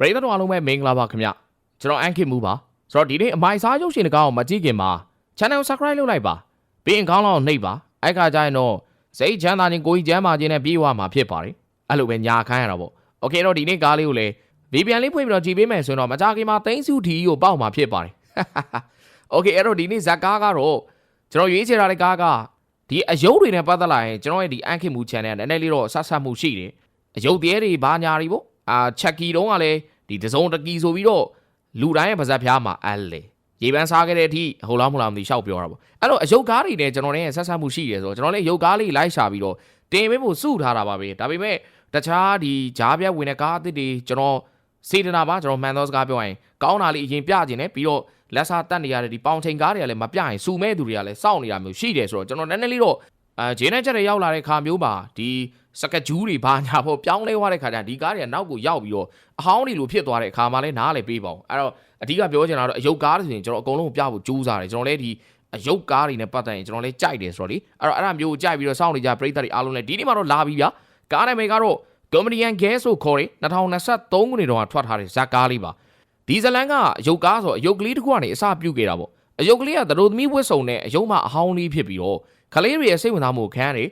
ပရိသတ်တော်အားလုံးပဲမင်္ဂလာပါခင်ဗျကျွန်တော်အန်ခင်မူပါဆိုတော့ဒီနေ့အမိုင်စားရုပ်ရှင်တကောင်းကိုမကြည့်ခင်မှာ channel subscribe လုပ်လိုက်ပါပြီးရင်ခေါင်းလောင်းနှိပ်ပါအဲ့ခါကျရင်တော့စိတ်ချမ်းသာခြင်းကိုယ်ကြီးကျမ်းမာခြင်းနဲ့ပြေးဝမှာဖြစ်ပါတယ်အဲ့လိုပဲညာခိုင်းရတာပေါ့โอเคတော့ဒီနေ့ကားလေးကိုလည်း VPN လေးဖွင့်ပြီးတော့ကြည့်ပေးမယ်ဆိုရင်တော့မကြခင်မှာသိန်းစုထီကိုပေါက်မှာဖြစ်ပါတယ်โอเคအဲ့တော့ဒီနေ့ဇက်ကားကတော့ကျွန်တော်ရွေးချယ်ထားတဲ့ကားကဒီအယုတ်တွေနဲ့ပတ်သက်လာရင်ကျွန်တော်ရဲ့ဒီအန်ခင်မူ channel နည်းနည်းလေးတော့ဆက်ဆက်မှုရှိတယ်အယုတ်တည်းတွေဘာညာတွေပေါ့အာချက်ကီတုံးကလည်း ဒီတစုံတကီဆိုပြီးတော့လူတိုင်းရဲ့ပါဇက်ဖျားမှာအဲ့လေရေပန်းစားခဲ့တဲ့အထိဟိုလားမလားမသိရှောက်ပြောတာပေါ့အဲ့တော့အယုတ်ကားတွေနဲ့ကျွန်တော်နဲ့ဆက်ဆက်မှုရှိတယ်ဆိုတော့ကျွန်တော်လည်းယုတ်ကားလေးလိုက်ရှာပြီးတော့တင်ပေးဖို့စုထားတာပါပဲဒါပေမဲ့တခြားဒီဂျားပြတ်ဝင်တဲ့ကားအသစ်တွေကျွန်တော်စေတနာပါကျွန်တော်မှန်သောစကားပြောရင်ကောင်းတာလေးအရင်ပြကျင်တယ်ပြီးတော့လက်စားတက်နေရတဲ့ဒီပေါင်ချိန်ကားတွေကလည်းမပြရင်စူမဲ့သူတွေကလည်းစောင့်နေတာမျိုးရှိတယ်ဆိုတော့ကျွန်တော်နည်းနည်းလေးတော့အဲဂျင်းနဲ့ချက်တွေရောက်လာတဲ့ခါမျိုးပါဒီ စကဂျူးတွေဘာညာပေါ့ပြောင်းလဲသွားတဲ့ခါကျဒီကားတွေကနောက်ကိုရောက်ပြီးတော့အဟောင်းတွေလိုဖြစ်သွားတဲ့အခါမှာလည်းနားလည်းပေးပါအောင်အဲ့တော့အဓိကပြောချင်တာတော့အယုတ်ကားတွေဆိုရင်ကျွန်တော်အကုန်လုံးပြဖို့ကြိုးစားတယ်ကျွန်တော်လည်းဒီအယုတ်ကားတွေနဲ့ပတ်သက်ရင်ကျွန်တော်လည်းကြိုက်တယ်ဆိုတော့လေအဲ့တော့အဲ့ဒါမျိုးကိုကြိုက်ပြီးတော့စောင့်နေကြပရိသတ်တွေအားလုံးလည်းဒီနေ့မှတော့လာပြီဗျာကားနာမည်ကတော့ Comedian Gas ဆိုခေါ်တယ်2023ခုနှစ်တုန်းကထွက်ထားတဲ့ဇက်ကားလေးပါဒီဇလန်ကအယုတ်ကားဆိုအယုတ်ကလေးတစ်ခုကနေအစပြုတ်ခဲ့တာပေါ့အယုတ်ကလေးကသတို့သမီးဝတ်စုံနဲ့အယုတ်မအဟောင်းလေးဖြစ်ပြီးတော့ခလေးတွေရဲ့စိတ်ဝင်စားမှုကိုခံရတယ်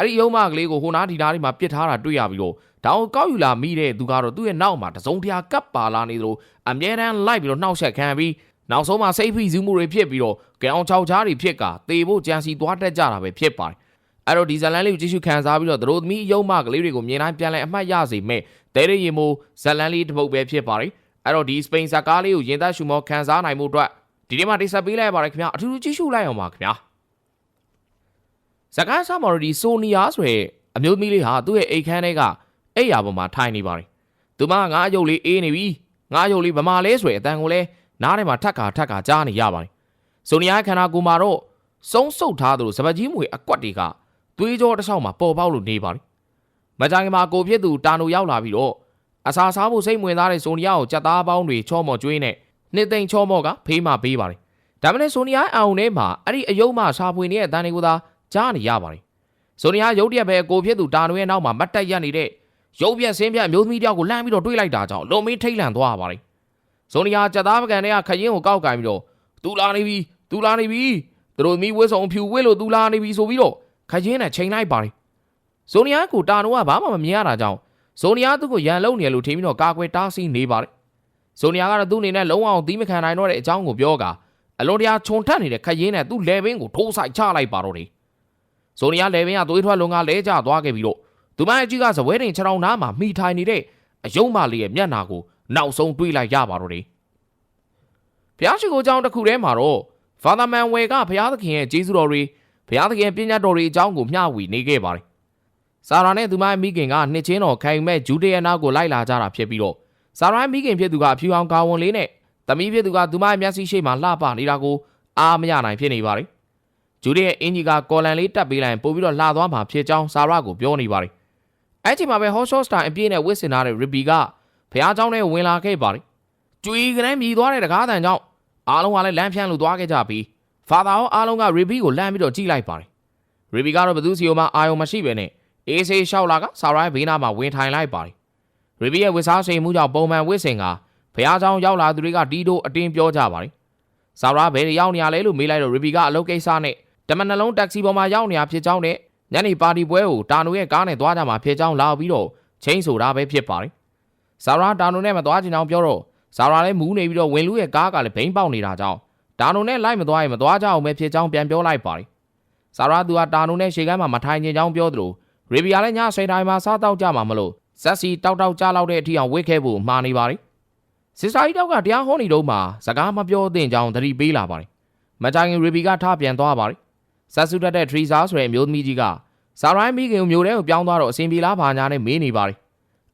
အဲ့ဒီအယုတ်မကလေးကိုဟိုနားဒီနားဒီမှာပစ်ထားတာတွေ့ရပြီးတော့တောင်ကောက်ယူလာမိတဲ့သူကတော့သူ့ရဲ့နောက်မှာတစုံတရာကပ်ပါလာနေသလိုအမြဲတမ်းလိုက်ပြီးတော့နှောက်ယှက်ခံပြီးနောက်ဆုံးမှာစိတ်ဖိစီးမှုတွေဖြစ်ပြီးတော့ကြောင်ချောက်ချားတွေဖြစ်ကာတေဖို့ကြံစီသွားတက်ကြတာပဲဖြစ်ပါတယ်အဲ့တော့ဒီဇလန်လေးကိုကြည့်ရှုခံစားပြီးတော့သတို့သမီးအယုတ်မကလေးတွေကိုမြင်တိုင်းပြန်လဲအမှတ်ရစေမဲ့တဲရရီမိုဇလန်လေးတစ်ပုတ်ပဲဖြစ်ပါတယ်အဲ့တော့ဒီစပိန်ဇာကားလေးကိုရင်သက်ရှုမောခံစားနိုင်မှုအတွက်ဒီနေ့မှတိဆက်ပေးလိုက်ရပါတယ်ခင်ဗျာအထူးထူးကြည့်ရှုလိုက်အောင်ပါခင်ဗျာ ဇကားဆာမော်ရီဆိုနီယာဆိုတဲ့အမျိုးသမီးလေးဟာသူ့ရဲ့အိတ်ခမ်းထဲကအိတ်ယာပေါ်မှာထိုင်နေပါတယ်သူမငါအယုတ်လေးအေးနေပြီငါအယုတ်လေးဗမာလဲဆိုတဲ့အတန်ကိုလဲနားထဲမှာထက်ခါထက်ခါကြားနေရပါတယ်ဆိုနီယာခန္ဓာကိုယ်မှာတော့စုံဆုတ်ထားသလိုစပတ်ကြီးမွေအကွက်တွေကသွေးကြောတစ်ဆောက်မှာပေါ်ပေါက်လို့နေပါတယ်မကြခင်မှာကိုဖြစ်သူတာနိုရောက်လာပြီးတော့အစာစားဖို့စိတ်ဝင်စားတဲ့ဆိုနီယာကိုကြက်သားပေါင်းတွေချောမော်ကျွေးနဲ့နှစ်သိမ့်ချောမော်ကဖေးမှပေးပါတယ်ဒါမှလည်းဆိုနီယာအောင်ထဲမှာအဲ့ဒီအယုံမှစာဖွေနေတဲ့အတန်တွေကိုသာ ကြားနေရပါတယ်ဆိုနီယာရုတ်တရက်ပဲကိုဖြစ်သူတာနိုရဲ့နောက်မှာမတ်တက်ရက်နေတဲ့ရုပ်ပြက်ဆင်းပြက်မျိုးသမီးတယောက်ကိုလှမ်းပြီးတော့တွေးလိုက်တာကြောင့်လုံမင်းထိတ်လန့်သွားပါတယ်ဆိုနီယာကြက်သားပကံတွေကခရင်ကိုကောက်ကင်ပြီးတော့သူလာနေပြီသူလာနေပြီသူတို့မိဝစ်ဆောင်ဖြူဝစ်လို့သူလာနေပြီဆိုပြီးတော့ခရင်နဲ့ချိန်လိုက်ပါတယ်ဇိုနီယာကိုတာနိုကဘာမှမမြင်ရတာကြောင့်ဇိုနီယာသူ့ကိုရန်လုံနေလို့ထင်ပြီးတော့ကာကွယ်တားဆီးနေပါတယ်ဇိုနီယာကတော့သူ့အနေနဲ့လုံးဝအောင်သီးမခံနိုင်တော့တဲ့အကြောင်းကိုပြောကာအလွန်တရာခြုံထက်နေတဲ့ခရင်နဲ့သူ့လေဘင်းကိုထိုးဆိုင်ချလိုက်ပါတော့တယ် ဇိုနီယာလေဘင်းကသွေးထွက်လုံးကလဲကျသွားခဲ့ပြီးတော့သူမရဲ့ကြီးကဇပွဲတင်ခြေထောင်နားမှာမိထိုင်နေတဲ့အယုံမလေးရဲ့မျက်နာကိုနောက်ဆုံးတွေးလိုက်ရပါတော့တယ်ဘုရားရှိခိုးကျောင်းတစ်ခုထဲမှာတော့ဖာသာမန်ဝယ်ကဘုရားသခင်ရဲ့ကျေးဇူးတော်တွေဘုရားသခင်ပညာတော်တွေအကြောင်းကိုမျှဝေနေခဲ့ပါတယ်ဆာရာနဲ့သူမရဲ့မိခင်ကနှစ်ချင်းတော်ခိုင်မဲ့ဂျူးတရနာကိုလိုက်လာကြတာဖြစ်ပြီးတော့ဆာရာမိခင်ဖြစ်သူကအဖြူအောင်ကာဝန်လေးနဲ့သမီးဖြစ်သူကသူမရဲ့မျက်စိရှိမှလှပနေတာကိုအားမရနိုင်ဖြစ်နေပါတယ် ဂျူးရဲ့အင်ဂျီကကော်လန်လေးတက်ပေးလိုက်ပို့ပြီးတော့လှသွားမှာဖြစ်ကြောင်းဆာရာကိုပြောနေပါတယ်အဲ့ချိန်မှာပဲဟော့ရှော့စတာအပြည့်နဲ့ဝစ်စင်ထားတဲ့ရီဘီကဖះเจ้าနဲ့ဝင်လာခဲ့ပါတယ်ကျွေးကလေးမြည်သွားတဲ့တကားတန်ကြောင့်အားလုံးကလည်းလမ်းဖြန့်လို့သွားခဲ့ကြပြီးဖာသာရောအားလုံးကရီဘီကိုလှမ်းပြီးတော့ကြည့်လိုက်ပါတယ်ရီဘီကတော့ဘသူစီယိုမှာအာယုံမရှိပဲနဲ့အေးဆေးလျှောက်လာကဆာရိုင်းဘေးနားမှာဝင်ထိုင်လိုက်ပါတယ်ရီဘီရဲ့ဝစ်စားစိန်မှုကြောင့်ပုံမှန်ဝစ်စင်ကဖះเจ้าရောက်လာသူတွေကဒီတိုအတင်းပြောကြပါတယ်ဆာရာဘယ်ရောက်နေရလဲလို့မေးလိုက်တော့ရီဘီကအလုပ်ကိစ္စနဲ့ တမန်နှလုံးတက္ကစီပေါ်မှာရောက်နေရဖြစ်ကြောင်းနဲ့ညနေပါတီပွဲကိုတာနိုရဲ့ကားနဲ့သွားကြမှာဖြစ်ကြောင်းလာပြီးတော့ချင်းဆိုတာပဲဖြစ်ပါတယ်။ဆာရာတာနိုနဲ့မသွားချင်အောင်ပြောတော့ဆာရာလည်းမူးနေပြီးတော့ဝင်လူရဲ့ကားကလည်းဘိန်းပေါက်နေတာကြောင့်တာနိုနဲ့လိုက်မသွားရင်မသွားကြအောင်ပဲဖြစ်ကြောင်းပြန်ပြောလိုက်ပါတယ်။ဆာရာသူကတာနိုနဲ့ရှေကမ်းမှာမထိုင်ချင်ကြောင်းပြောသလိုရေဘီယာလည်းညဆွေတိုင်းမှာစားတောက်ကြမှာမလို့ဇက်စီတောက်တောက်ကြားလောက်တဲ့အထိအောင်ဝစ်ခဲ့ဖို့မှားနေပါတယ်။စစ်စာကြီးတောက်ကတရားဟောနေတော့မှစကားမပြောသင့်ကြောင်းသတိပေးလာပါတယ်။မကြခင်ရေဘီကထပြန်သွားပါတယ်။ ဇက်ဆူတက်တဲ့ထရီဇာဆိုတဲ့အမျိုးသမီးကြီးကဇာရိုင်းမိခင်ကိုမျိုးထဲကိုပြောင်းသွားတော့အစင်ပြေလားဘာညာနဲ့မေးနေပါတယ်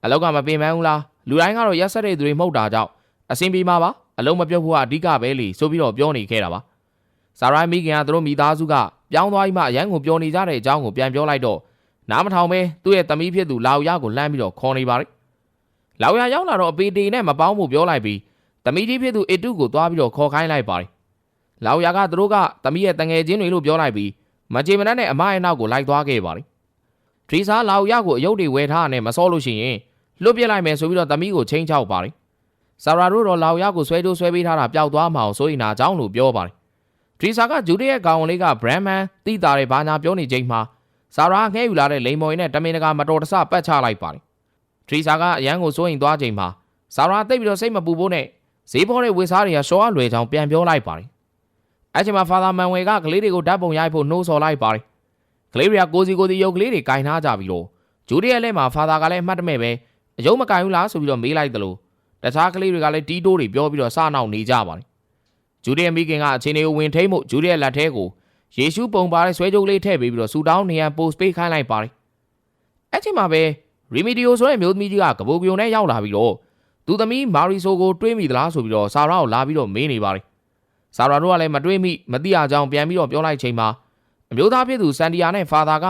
အလောက်ကမပင်ပန်းဘူးလားလူတိုင်းကတော့ရက်ဆက်တဲ့သူတွေမဟုတ်တာကြောင့်အစင်ပြေမှာပါအလုံးမပြုတ်ဖို့ကအဓိကပဲလေဆိုပြီးတော့ပြောနေခဲ့တာပါဇာရိုင်းမိခင်ကသူတို့မိသားစုကပြောင်းသွားပြီးမှအရန်ကိုပြောနေကြတဲ့အကြောင်းကိုပြန်ပြောလိုက်တော့နားမထောင်ပဲသူ့ရဲ့သမီးဖြစ်သူလာဝရကိုလှမ်းပြီးတော့ခေါ်နေပါတယ်လာဝရရောက်လာတော့အပေတေနဲ့မပေါင်းဖို့ပြောလိုက်ပြီးသမီးကြီးဖြစ်သူအစ်တုကိုသွားပြီးတော့ခေါ်ခိုင်းလိုက်ပါတယ် လာဝရကသူတို့ကသမီးရဲ့တငယ်ချင်းတွေလို့ပြောလိုက်ပြီးမကြေမနက်နဲ့အမရဲ့နောက်ကိုလိုက်သွားခဲ့ပါတယ်။ထရီစာလာဦးရကိုအယုတ်တွေဝဲထားနဲ့မစောလို့ရှိရင်လွတ်ပြစ်လိုက်မယ်ဆိုပြီးတော့သမီးကိုချင်းချောက်ပါတယ်ဆာရာတို့တော့လောက်ရကိုဆွဲကြိုးဆွဲပေးထားတာပျောက်သွားမှာအောင်ဆိုရင်နာအကြောင်းလို့ပြောပါတယ်ထရီဆာကဂျူဒီရဲ့ကောင်လေးကဘရန်မန်တိတာတဲ့ဘာညာပြောနေချိန်မှာဆာရာငှဲယူလာတဲ့လိန်မော်ရင်နဲ့တမင်တကာမတော်တဆပတ်ချလိုက်ပါတယ်ထရီဆာကအရန်ကိုစိုးရင်သွားချိန်မှာဆာရာတိတ်ပြီးတော့စိတ်မပူဖို့နဲ့ဈေးပေါ်တဲ့ဝေစားတွေကရှော့အလွယ်ချောင်းပြန်ပြောလိုက်ပါတယ် အဲ့ချိန်မှာဖာသာမန်ဝေကကလေးတွေကိုဓာတ်ပုံရိုက်ဖို့နှိုးဆော်လိုက်ပါတယ်ကလေးတွေကကိုစီကိုစီရုပ်ကလေးတွေကင်ထားကြပြီးတော့ဂျူဒီရဲ့လက်မှာဖာသာကလည်းအမှတ်တမဲ့ပဲအယုံမကင်ဘူးလားဆိုပြီးတော့မေးလိုက်တယ်လို့တခြားကလေးတွေကလည်းတီးတိုးတွေပြောပြီးတော့စနောက်နေကြပါတယ်။ဂျူဒီရဲ့မိခင်ကအချင်းတွေကိုဝင်ထိမှုဂျူဒီရဲ့လက်ထဲကိုယေရှုပုံပါတဲ့ဆွဲကြိုးလေးထည့်ပေးပြီးတော့ဆူတောင်းနေရန်ပို့စ်ပေးခိုင်းလိုက်ပါတယ်။အဲ့ချိန်မှာပဲရီမီဒီယိုဆိုတဲ့မျိုးသမီးကြီးကကပိုကယုံနဲ့ရောက်လာပြီးတော့သူသမီးမာရီဆိုကိုတွေးမိသလားဆိုပြီးတော့ဆာရာကိုလာပြီးတော့မေးနေပါတယ်။ ဆာရာတို့ကလည်းမတွေးမိမသိအောင်ကြောင်းပြန်ပြီးတော့ပြောလိုက်ချိန်မှာအမျိုးသားဖြစ်သူစန်တီယာနဲ့ဖာသာက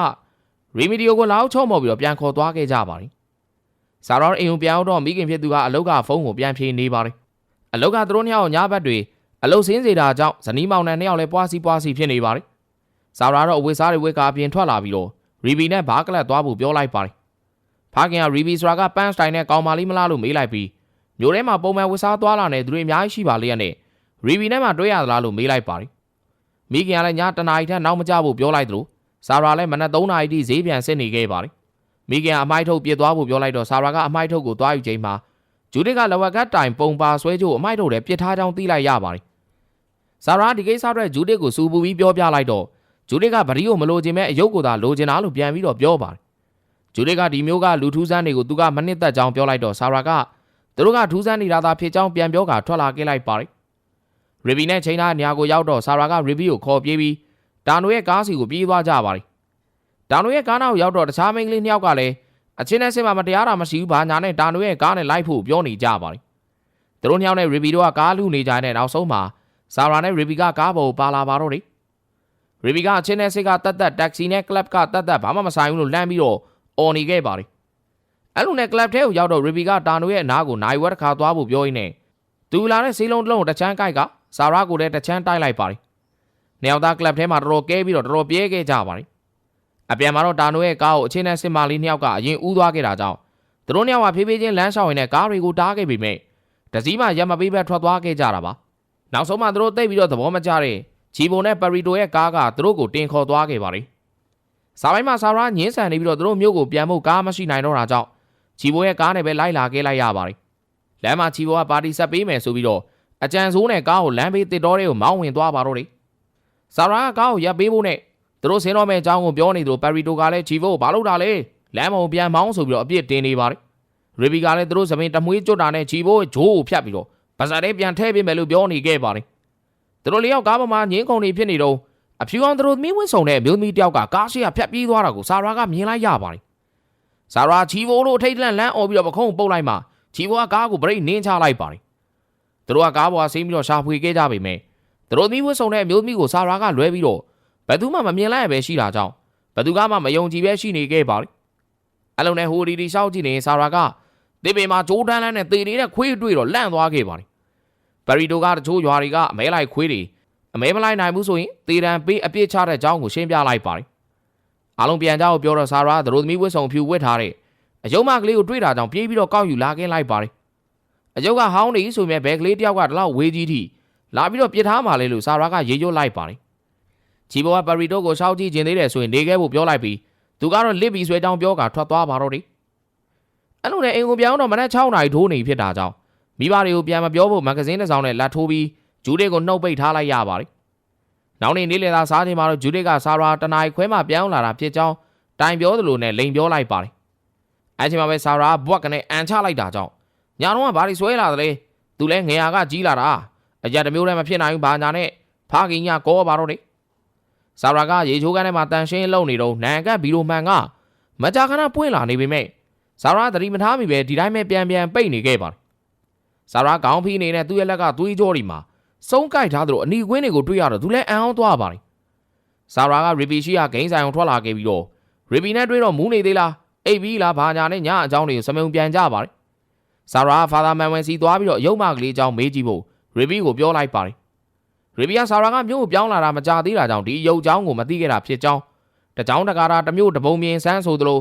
ရီမီဒီယိုကိုလာအောင်ချုံမော်ပြီးတော့ပြန်ခေါ်သွားခဲ့ကြပါတယ်။ဆာရောအိမ်ကိုပြန်တော့မိခင်ဖြစ်သူကအလုတ်ကဖုန်းကိုပြန်ဖြေနေပါတယ်။အလုတ်ကသူတို့နှစ်ယောက်ညဘက်တွေအလုတ်စင်းစေတာကြောင့်ဇနီးမောင်နှံနှစ်ယောက်လည်းပွားစီပွားစီဖြစ်နေပါတယ်။ဆာရာတော့အဝိစားတွေဝိကအပြင်ထွက်လာပြီးတော့ရီဘီနဲ့ဘားကလပ်သွားဖို့ပြောလိုက်ပါတယ်။ဖခင်ကရီဘီဆိုတာကပန်းစတိုင်နဲ့ကောင်မလေးမလားလို့မေးလိုက်ပြီးမျိုးထဲမှာပုံမှန်ဝိစားသွားလာနေသူတွေအများကြီးရှိပါလေရဲ့နဲ့ ရီဘီနဲ့မှတွေ့ရသလားလို့မေးလိုက်ပါတယ်။မိခင်ကလည်းညတနာရီထက်နောက်မကြဖို့ပြောလိုက်သလိုဆာရာလည်းမနက်3နာရီထိဈေးပြန်စစ်နေခဲ့ပါတယ်။မိခင်ကအမိုက်ထုတ်ပြစ်သွားဖို့ပြောလိုက်တော့ဆာရာကအမိုက်ထုတ်ကိုသွားယူချိန်မှာဂျူဒစ်ကလဝက်ကတိုင်ပုံပါဆွဲချိုးအမိုက်ထုတ်တယ်ပြစ်ထားကြောင်းသိလိုက်ရပါတယ်။ဆာရာဒီကိစ္စအတွက်ဂျူဒစ်ကိုစူပူပြီးပြောပြလိုက်တော့ဂျူဒစ်ကဗရီကိုမလိုချင်မဲ့အယုတ်ကိုသာလိုချင်တာလို့ပြန်ပြီးတော့ပြောပါတယ်။ဂျူဒစ်ကဒီမျိုးကလူထူးဆန်းတွေကိုသူကမနစ်သက်ကြောင်းပြောလိုက်တော့ဆာရာကသူတို့ကထူးဆန်းနေတာသာဖြစ်ကြောင်းပြန်ပြောကထွက်လာခဲ့လိုက်ပါတယ်။ ရီဘီနဲ့ချိန်သားနေရာကိုရောက်တော့ဆာရာကရီဘီကိုခေါ်ပြေးပြီးတာနိုရဲ့ကားစီကိုပြေးသွားကြပါတယ်။တာနိုရဲ့ကားနောက်ရောက်တော့တခြားမိန်းကလေးနှစ်ယောက်ကလည်းအချင်းနဲ့ဆင်မမတရားတာမရှိဘူးဘာညာနဲ့တာနိုရဲ့ကားနဲ့လိုက်ဖို့ပြောနေကြပါတယ်။သူတို့နှစ်ယောက်နဲ့ရီဘီတို့ကကားလူနေကြတဲ့နောက်ဆုံးမှာဆာရာနဲ့ရီဘီကကားပေါ်ကိုပါလာပါတော့တယ်။ရီဘီကအချင်းနဲ့ဆစ်ကတတ်တတ်တက္ကစီနဲ့ကလပ်ကတတ်တတ်ဘာမှမဆိုင်ဘူးလို့လမ်းပြီးတော့အော်နေခဲ့ပါတယ်။အဲ့လိုနဲ့ကလပ်ထဲကိုရောက်တော့ရီဘီကတာနိုရဲ့အနားကိုနိုင်ဝက်တစ်ခါသွားဖို့ပြောရင်းနဲ့သူလာတဲ့စီးလုံးတစ်လုံးကိုတစ်ချမ်းကိုက်က ဆာရာကိုလည်းတစ်ချမ်းတိုက်လိုက်ပါတယ်။နှစ်ယောက်သားကလပ်ထဲမှာတော်တော်ကဲပြီးတော့တော်တော်ပြဲခဲ့ကြပါတယ်။အပြန်မှာတော့တာနိုရဲ့ကားကိုအချင်းနဲ့စစ်မာလေးနှစ်ယောက်ကအရင်ဦးသွားခဲ့တာကြောင့်သူတို့နှစ်ယောက်ကဖြည်းဖြည်းချင်းလမ်းလျှောက်ရင်းနဲ့ကားတွေကိုတားခဲ့ပေမဲ့တစည်းမှရက်မပေးဘဲထွက်သွားခဲ့ကြတာပါနောက်ဆုံးမှသူတို့တိတ်ပြီးတော့သဘောမကျတဲ့ဂျီဘိုနဲ့ပရီတိုရဲ့ကားကသူတို့ကိုတင်ခေါ်သွားခဲ့ပါတယ်စာပိုင်းမှာဆာရာညင်းဆန်နေပြီးတော့သူတို့မျိုးကိုပြန်ဖို့ကားမရှိနိုင်တော့တာကြောင့်ဂျီဘိုရဲ့ကားနဲ့ပဲလိုက်လာခဲ့လိုက်ရပါတယ်လမ်းမှာဂျီဘိုကပါတီဆက်ပေးမယ်ဆိုပြီးတော့ အကြံဆိုးနဲ့ကားကိုလမ်းဘေးတစ်တော်တွေကိုမောင်းဝင်သွားပါတော့တယ်ဆာရာကကားကိုရပ်ပေးဖို့နဲ့သူတို့ဆင်းတော့မဲ့အကြောင်းကိုပြောနေသလိုပရီတိုကလည်းဂျီဗိုကိုဘာလုပ်တာလဲလမ်းမုံပြန်မောင်းဆိုပြီးတော့အပြစ်တင်နေပါတယ်ရီဘီကလည်းသူတို့သမင်တမွေးကျွတ်တာနဲ့ဂျီဗိုကိုဂျိုးကိုဖြတ်ပြီးတော့ဗဇာထဲပြန်ထည့်ပေးမယ်လို့ပြောနေခဲ့ပါတယ်သူတို့လေးယောက်ကားပေါ်မှာငင်းကုန်နေဖြစ်နေတော့အဖြူအောင်သူတို့သမီးဝင်းဆောင်တဲ့အမျိုးသမီးတယောက်ကကားရှိကဖြတ်ပြေးသွားတာကိုဆာရာကမြင်လိုက်ရပါတယ်ဆာရာဂျီဗိုလို့ထိတ်လန့်လန့်អော်ပြီးတော့ပခုံးပုတ်လိုက်မှဂျီဗိုကကားကိုဗရိတ်နင်းချလိုက်ပါတယ် သူတို့ကကားပေါ်ကဆင်းပြီးတော့ရှာဖွေခဲ့ကြပေမဲ့သူတို့သမီးဝင်းဆောင်တဲ့အမျိုးသမီးကိုဆာရာကလွဲပြီးတော့ဘယ်သူမှမမြင်လိုက်ရပဲရှိတာကြောင့်ဘယ်သူကမှမယုံကြည်ပဲရှိနေခဲ့ပါလေအလုံးနဲ့ဟိုဒီဒီရှောက်ကြည့်နေဆာရာကတေပေမှာဂျိုးတန်းလန်းနဲ့တေနေတဲ့ခွေးတွေ့တော့လန့်သွားခဲ့ပါလေဘရီတိုကတချို့ရွာတွေကအမဲလိုက်ခွေးတွေအမဲမလိုက်နိုင်ဘူးဆိုရင်တေတံပေးအပြစ်ချတဲ့အကြောင်းကိုရှင်းပြလိုက်ပါလေအားလုံးပြန်ကြအောင်ပြောတော့ဆာရာသတို့သမီးဝစ်ဆောင်ဖြူဝစ်ထားတဲ့အယုံမကလေးကိုတွေ့တာကြောင့်ပြေးပြီးတော့ကောက်ယူလာခင်းလိုက်ပါလေ အယုံကဟောင်းနေဆိုမြဲဘဲကလေးတယောက်ကတလောက်ဝေးကြီးထိလာပြီးတော့ပြစ်ထားမှလေလို့ဆာရာကရေရွတ်လိုက်ပါလေဂျီဘိုကပါရီတိုကိုရှောက်ကြည့်ခြင်းသေးတယ်ဆိုရင်နေခဲ့ဖို့ပြောလိုက်ပြီးသူကတော့လစ်ပြီးဆွဲတောင်းပြောကထွက်သွားပါတော့တယ်အဲ့လိုနဲ့အင်ကိုပြောင်းတော့မနက်6နာရီထိုးနေဖြစ်တာကြောင့်မိဘတွေကိုပြန်မပြောဖို့မဂဇင်းတစ်စောင်နဲ့လက်ထိုးပြီးဂျူဒစ်ကိုနှုတ်ပိတ်ထားလိုက်ရပါတယ်နောက်နေ့နေ့လည်သာစားချိန်မှာတော့ဂျူဒစ်ကဆာရာတနာရီခွဲမှပြောင်းလာတာဖြစ်ကြောင်းတိုင်ပြောသလိုနဲ့လိန်ပြောလိုက်ပါတယ်အဲ့ချိန်မှာပဲဆာရာဘွက်ကနေအန်ချလိုက်တာကြောင့် ညာတော့ကဘာတွေဆွဲလာသလဲသူလဲငယ်ဟာကကြီးလာတာအကြတမျိုးလည်းမဖြစ်နိုင်ဘူးဘာညာနဲ့ဖားကင်ညကောပါတော့တယ်ဆာရာကရေချိုးကန်းထဲမှာတန်ရှင်းလုံနေတော့နန်ကတ်ဘီလိုမှန်ကမကြာခဏပွင့်လာနေပေမဲ့ဆာရာသတိမထားမိပဲဒီတိုင်းပဲပြန်ပြန်ပိတ်နေခဲ့ပါတယ်ဆာရာခေါင်းဖီးနေတဲ့သူ့ရဲ့လက်ကသွေးကြောဒီမှာစုံးကိုက်ထားသလိုအနီကွင်းတွေကိုတွေ့ရတော့သူလည်းအံ့ဩသွားပါတယ်ဆာရာကရီပီရှိကဂိမ်းဆိုင်အောင်ထွက်လာခဲ့ပြီးတော့ရီပီနဲ့တွေ့တော့မူးနေသေးလားအိပ်ပြီးလားဘာညာနဲ့ညအကြောင်းတွေကိုစမုံပြန်ကြပါတယ် ဆာရာဖာသာမန်ဝင်စီသွားပြီးတော့ရုပ်မကလေးအကြောင်းမေးကြည့်ဖို့ရီပီကိုပြောလိုက်ပါတယ်ရေဘီယာဆာရာကမြို့ကိုပြောင်းလာတာမကြသေးတာကြောင့်ဒီရုပ်ချောင်းကိုမသိခဲ့တာဖြစ်ကြောင်းတကြောင်တကာတာတစ်မျိုးတပုံမြင်ဆန်းဆိုသလို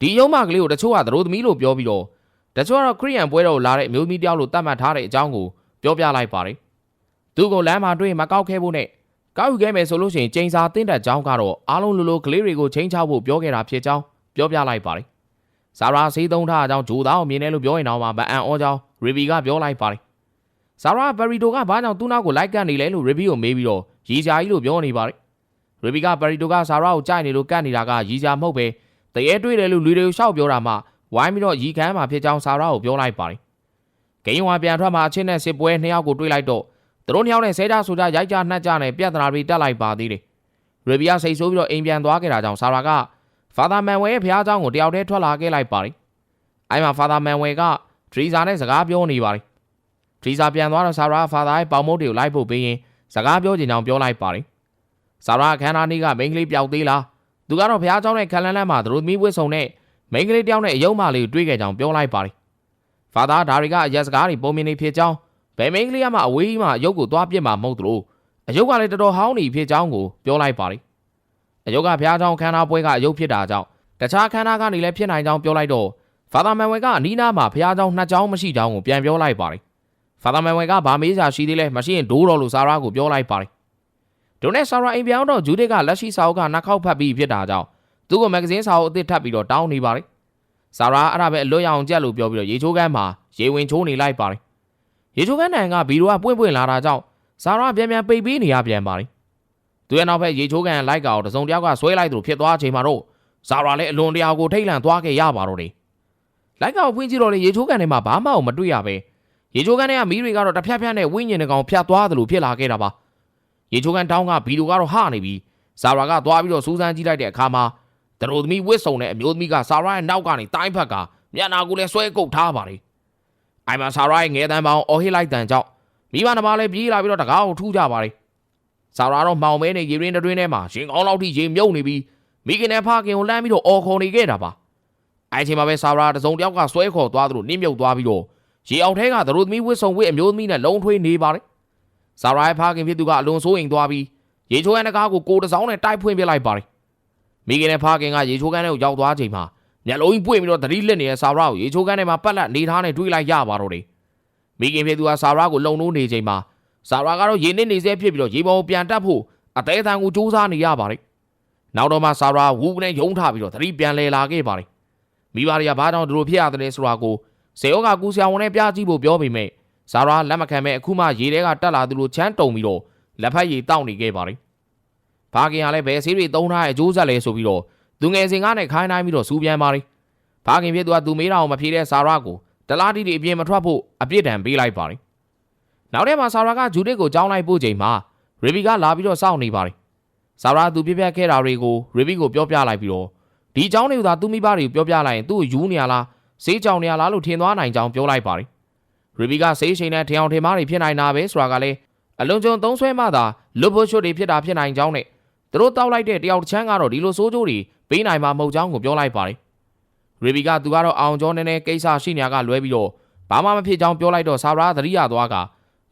ဒီရုံမကလေးကိုတချို့ကသတို့သမီးလို့ပြောပြီးတော့တချို့ကတော့ခရီးယန်ပွဲတော်လာတဲ့အမျိုးသမီးတယောက်လိုတတ်မှတ်ထားတဲ့အကြောင်းကိုပြောပြလိုက်ပါတယ်သူကိုလမ်းမှာတွေ့မကောက်ခဲ့ဖို့နဲ့ကောက်ယူခဲ့မယ်ဆိုလို့ရှိရင်ချိန်စာတင်းတက်ကြောင်းကတော့အားလုံးလိုလိုကလေးတွေကိုချိန်ချဖို့ပြောခဲ့တာဖြစ်ကြောင်းပြောပြလိုက်ပါတယ် ဇာရာဆေးသုံးထားအကြောင်းဂျိုသားကိုမြင်တယ်လို့ပြောရင်တော့မှမအံ့ဩကြောင်းရီဗီကပြောလိုက်ပါတယ်ဇာရာဘရီတိုကဘာကြောင့်သူ့နောက်ကိုလိုက်ကန်နေလဲလို့ရီဗီကိုမေးပြီးတော့ရီဂျာကြီးလို့ပြောနေပါတယ်ရီဗီကဘရီတိုကဇာရာကိုကြိုက်နေလို့ကတ်နေတာကရီဂျာမဟုတ်ပဲတရေတွေ့တယ်လို့လူတွေကိုရှောက်ပြောတာမှဝိုင်းပြီးတော့ရီခမ်းမှာဖြစ်ကြောင်းဇာရာကိုပြောလိုက်ပါတယ်ဂိမ်းဝါပြန်ထွက်မှာအချင်းနဲ့စစ်ပွဲနှစ်ယောက်ကိုတွေ့လိုက်တော့သူတို့နှစ်ယောက်နဲ့ဆဲကြဆိုကြရိုက်ကြနှက်ကြနဲ့ပြဿနာတွေတက်လိုက်ပါသေးတယ်ရီဗီကစိတ်ဆိုးပြီးတော့အိမ်ပြန်သွားခဲ့တာကြောင့်ဇာရာက ဖာသာမန်ဝဲရဲ့ဖះเจ้าကိုတယောက်တည်းထွက်လာခဲ့လိုက်ပါတယ်အဲ့မှာဖာသာမန်ဝဲကဒရီဇာနဲ့စကားပြောနေပါတယ်ဒရီဇာပြန်သွားတော့ဆာရာဖာသာရဲ့ပေါင်မုတ်တွေကိုလိုက်ဖို့ပေးရင်စကားပြောချင်ကြောင်းပြောလိုက်ပါတယ်ဆာရာခန္ဓာနေကမိန်းကလေးပျောက်သေးလားသူကတော့ဖះเจ้าနဲ့ခလန်းလန်းမှာသူတို့မိဝစ်ဆုံနဲ့မိန်းကလေးတယောက်နဲ့အယုံမလေးကိုတွေ့ခဲ့ကြောင်းပြောလိုက်ပါတယ်ဖာသာဒါရီကအရက်စကားတွေပုံမြင်နေဖြစ်ကြောင်းဘယ်မိန်းကလေးကမှအဝေးကြီးမှအယုတ်ကိုသွားပြစ်မှာမဟုတ်သလိုအယုတ်ကလည်းတော်တော်ဟောင်းနေဖြစ်ကြောင်းကိုပြောလိုက်ပါတယ် အယုတ်ကဘုရားကျောင်းခန်းသားပွဲကအယုတ်ဖြစ်တာကြောင့်တခြားခန်းသားကနေလည်းဖြစ်နိုင်ကြောင်းပြောလိုက်တော့ဖာသာမန်ဝဲကအနီးနားမှာဘုရားကျောင်းနှစ်ကျောင်းမရှိကြောင်းကိုပြန်ပြောလိုက်ပါတယ်ဖာသာမန်ဝဲကဗာမေးစာရှိသေးလဲမရှိရင်ဒိုးတော်လို့စာရာကိုပြောလိုက်ပါတယ်ဒိုနဲ့စာရာအိမ်ပြောင်းတော့ဂျူဒစ်ကလက်ရှိစာအုပ်ကနှစ်ခေါက်ဖတ်ပြီးဖြစ်တာကြောင့်သူ့ကိုမဂဇင်းစာအုပ်အသစ်ထပ်ပြီးတော့တောင်းနေပါတယ်စာရာအဲ့ဒါပဲအလွတ်ရအောင်ကြက်လို့ပြောပြီးတော့ရေချိုးကန်းမှာရေဝင်ချိုးနေလိုက်ပါတယ်ရေချိုးကန်းနိုင်ကဗီဒီယိုကပွင့်ပွင့်လာတာကြောင့်စာရာပြန်ပြန်ပိတ်ပေးနေရပြန်ပါတယ် သူရဲ့နောက်ဘက်ရေချိုးကန်လိုက်ကောင်တစုံတယောက်ကဆွဲလိုက်သူဖြစ်သွားချိန်မှာတော့ဇာရာလည်းအလွန်တရာကိုထိတ်လန့်သွားခဲ့ရပါတော့တယ်လိုက်ကောင်ဖွင့်ကြည့်တော့လေရေချိုးကန်ထဲမှာဘာမှမတွေ့ရပဲရေချိုးကန်ထဲကမီးတွေကတော့တစ်ဖြတ်ဖြတ်နဲ့ဝိညာဉ်တကောင်ဖြတ်သွားတယ်လို့ဖြစ်လာခဲ့တာပါရေချိုးကန်တောင်းကဘီလိုကတော့ဟနေပြီးဇာရာကသွားပြီးတော့စူးစမ်းကြည့်လိုက်တဲ့အခါမှာတရိုသမီးဝစ်စုံတဲ့အမျိုးသမီးကဆာရာရဲ့နောက်ကနေတိုင်းဖက်ကမျက်နာကိုလည်းဆွဲကုတ်ထားပါတယ်အိုင်မဆာရာရဲ့ငဲတန်းပေါင်းအော်ဟစ်လိုက်တန်ကြောင့်မိဘနှမလည်းပြေးလာပြီးတော့တကားကိုထူးကြပါတယ် ဆာရာတော့မှောင်မဲနေရေရင်းတွင်းထဲမှာရှင်ကောင်းလောက်ထိရေမြုပ်နေပြီးမိခင်နဲ့ဖခင်ကိုလှမ်းပြီးတော့အော်ခေါ်နေခဲ့တာပါအဲအချိန်မှာပဲဆာရာတစုံတယောက်ကဆွဲခေါ်သွားသလိုနင်းမြုပ်သွားပြီးတော့ရေအောင်ထဲကသတို့သမီးဝစ်စုံဝစ်အမျိုးသမီးနဲ့လုံထွေးနေပါတယ်ဆာရာရဲ့ဖခင်ဖြစ်သူကအလွန်ဆိုးရင်သွားပြီးရေချိုးရန်တကားကိုကိုတစောင်းနဲ့တိုက်ဖွင့်ပြလိုက်ပါတယ်မိခင်နဲ့ဖခင်ကရေချိုးကန်းထဲကိုရောက်သွားချိန်မှာမျက်လုံးကြီးပွင့်ပြီးတော့သတိလက်နေတဲ့ဆာရာကိုရေချိုးကန်းထဲမှာပတ်လက်နေထားနဲ့တွေးလိုက်ရပါတော့တယ်မိခင်ဖြစ်သူကဆာရာကိုလုံနိုးနေချိန်မှာ ဆာရာကတော့ရေနစ်နေစေဖြစ်ပြီးတော့ရေပေါ်ကိုပြန်တက်ဖို့အသေးအံကိုစူးစမ်းနေရပါတယ်နောက်တော့မှဆာရာဝူနဲ့ယုံထပြီးတော့သတိပြန်လဲလာခဲ့ပါတယ်မိဘတွေကဘာကြောင့်ဒီလိုဖြစ်ရတယ်ဆိုတာကိုစေယောကကူဆရာဝန်နဲ့ပြကြည့်ဖို့ပြောပေမဲ့ဇာရာလက်မခံမဲ့အခုမှရေထဲကတက်လာသူလိုချမ်းတုံပြီးတော့လက်ဖက်ရည်တောက်နေခဲ့ပါတယ်။ဘာကင်ကလည်းဘယ်ဆေးတွေသုံးထားတဲ့အကျိုးဆက်လဲဆိုပြီးတော့သူငယ်စဉ်ကနဲ့ခိုင်းနိုင်ပြီးတော့စူးပြန်ပါတယ်။ဘာကင်ဖြစ်သူကသူမေးတာကိုမဖြေတဲ့ဇာရာကိုတလားတီတီအပြင်မထွက်ဖို့အပြစ်ဒဏ်ပေးလိုက်ပါတယ်။ နောက်ထဲမှာဇာရာကဂျူဒစ်ကိုကြောင်းလိုက်ပို့ချိန်မှာရေဘီကလာပြီးတော့စောင့်နေပါတယ်။ဇာရာသူပြပြခဲ့တာတွေကိုရေဘီကိုပြောပြလိုက်ပြီးတော့ဒီအကြောင်းတွေကိုသာသူမိဘတွေကိုပြောပြလိုက်ရင်သူ့ကိုယူနေရလားဆေးကြောင်နေရလားလို့ထင်သွားနိုင်ကြောင်းပြောလိုက်ပါတယ်။ရီဘီကဆေးရှိန်နဲ့ထင်အောင်ထင်မှားတွေဖြစ်နိုင်တာပဲဆိုတာကလည်းအလွန်ကြုံသုံးဆွဲမှသာလွတ်ဖို့ချွတ်တွေဖြစ်တာဖြစ်နိုင်ကြောင်းနဲ့သူတို့တောက်လိုက်တဲ့တယောက်တစ်ချမ်းကတော့ဒီလိုစိုးကြိုးတွေပေးနိုင်မှာမဟုတ်ကြောင်းကိုပြောလိုက်ပါတယ်။ရီဘီကသူကတော့အောင်ကျော်နေနေကိစ္စရှိနေရကလွဲပြီးတော့ဘာမှမဖြစ်ကြောင်းပြောလိုက်တော့ဆာရာသတိရသွားက